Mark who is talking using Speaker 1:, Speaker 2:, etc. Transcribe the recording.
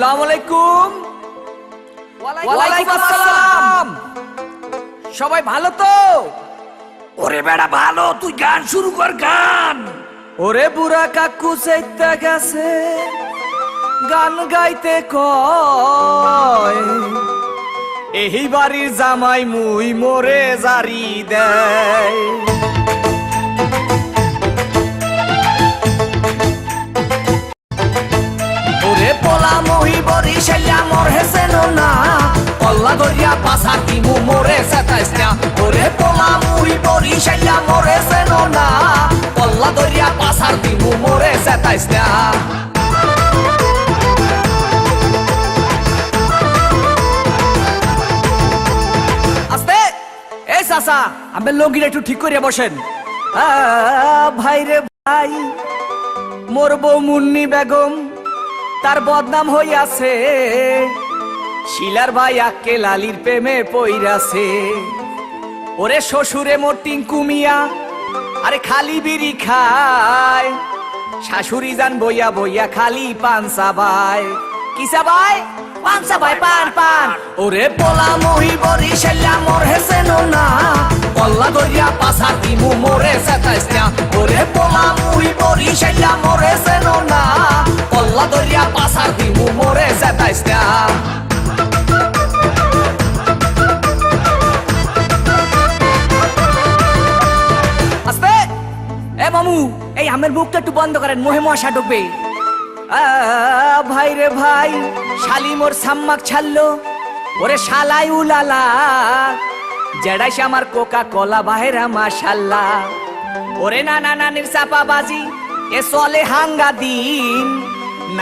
Speaker 1: আসসালামু আলাইকুম। ওয়ালাইকুম আসসালাম। সবাই ভালো তো?
Speaker 2: ওরে বেড়া ভালো তুই গান শুরু কর গান।
Speaker 1: ওরে বুড়া কাকু চাইতে গেছে গান গাইতে কয়। এই বাড়ির জামাই মুই মোরে জারি দেয়। ওরে পোলা শাইলা মোর হেসেন না। পল্লা দরিয়া পাসার দিমু মোরে সেতাইস না ওরে পোলা মহি বরি শাইলা মোর হেসেন না। পল্লা দরিয়া পাসার দিমু মোরে সেতাইস না সাসা আমি লগিটা একটু ঠিক করিয়া বসেন ভাই রে ভাই মোর বউ মুন্নি বেগম। তার বদনাম হইয়াছে। শিলার ভাই আক্কে লালির প্রেমে পইরাছে। ওরে শ্বশুরে মোর টিঙ্কু মিয়া, আরে খালি বিড়ি খায়। শাশুড়ি যান বইয়া বইয়া খালি পান সাবাই কি সাবাই পান সাবাই পান পান। ওরে পোলা মহি বরি দিমু মোরে সেতাইস না আস্তে! এ মামু, এই আমের মুখটা একটু বন্ধ করেন মোহে মশা ঢুকবে। ভাই রে ভাই, শালি মোর সাম্মাক ছাড়লো, ওরে শালাই উলালা জেডাইস আমার কোকা কলা বাহেরা মাশাল্লাহ ওরে না না নানির চাপা বাজি এ চলে হাঙ্গা দিন।